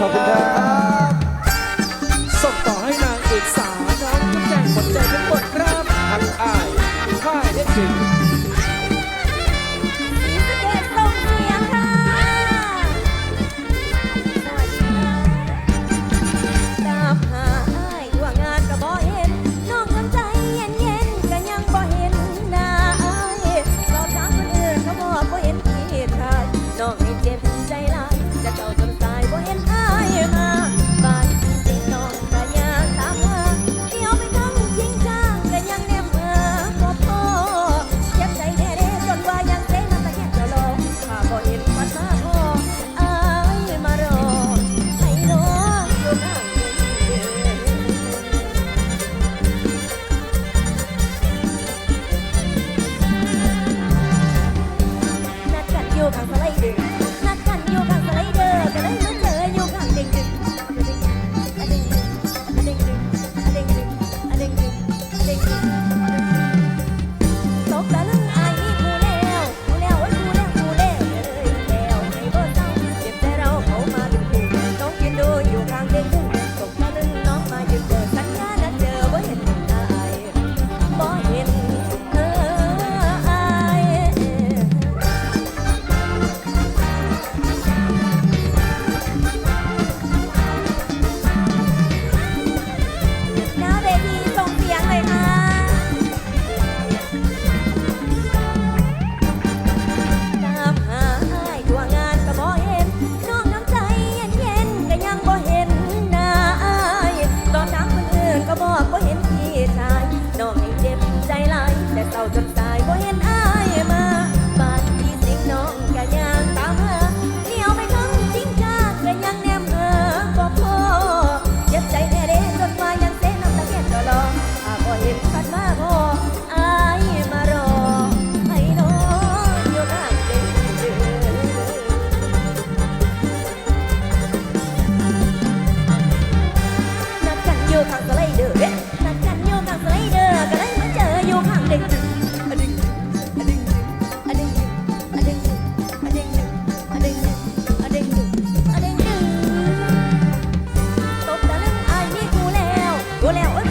ขอบคุณครับ ส่งต่อให้นางเอกสาวน้องแจ้งหมดใจทั้งหมดครับทั้งอายค่ายเด็ดจริง 我